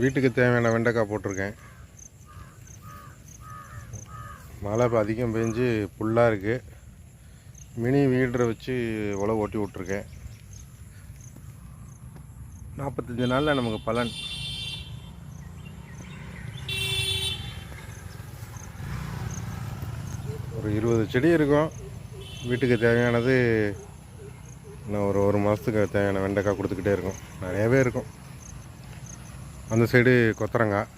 வீட்டுக்கு தேவையான வெண்டைக்காய் போட்டிருக்கேன். மழை இப்போ அதிகம் பெஞ்சு புல்லாக இருக்குது மினி வீடரை வச்சு உழவு ஓட்டி விட்ருக்கேன் நாற்பத்தஞ்சு நாளில் நமக்கு பலன். ஒரு இருபது செடி இருக்கும். வீட்டுக்கு தேவையானது இன்னும் ஒரு ஒரு மாதத்துக்கு தேவையான வெண்டைக்காய் கொடுத்துக்கிட்டே இருக்கும். நிறையவே இருக்கும். அந்த சைடு கொத்தரங்காய்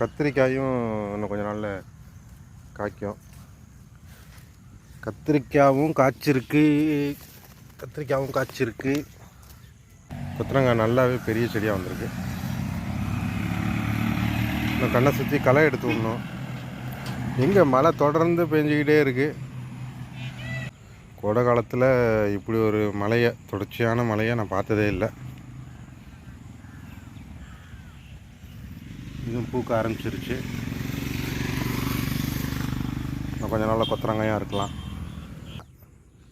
கத்திரிக்காயும் இன்னும் கொஞ்ச நாளில் காய்க்கும். கத்திரிக்காயும் காய்ச்சிருக்கு. கத்திரிக்காயும் காய்ச்சிருக்கு. கொத்தரங்காய் நல்லாவே பெரிய செடியாக வந்திருக்கு. இன்னும் கண்ணை சுற்றி களை எடுத்து விடணும். எங்கே மழை தொடர்ந்து பெஞ்சிக்கிட்டே இருக்குது கோடை காலத்தில் இப்படி ஒரு மலையை தொடர்ச்சியான மலையை நான் பார்த்ததே இல்லை. இதுவும் பூக்க ஆரம்பிச்சிருச்சு. இன்னும் கொஞ்சம் நாளில் கொத்தரங்காயாக இருக்கலாம்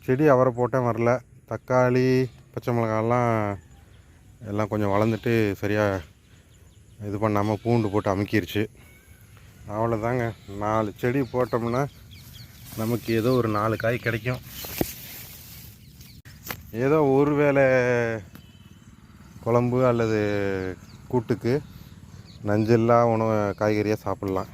செடி அவரை போட்டேன் வரல. தக்காளி பச்சை மிளகாலாம் எல்லாம் கொஞ்சம் வளர்ந்துட்டு சரியாக இது பண்ணாமல் பூண்டு போட்டு அமுக்கிருச்சு. அவ்வளோதாங்க நாலு செடி போட்டோம்னா நமக்கு ஏதோ ஒரு நாலு காய் கிடைக்கும். ஏதோ ஒரு வேளை குழம்பு அல்லது கூட்டுக்கு நஞ்சில்லா உணவு காய்கறியாக சாப்பிட்லாம்.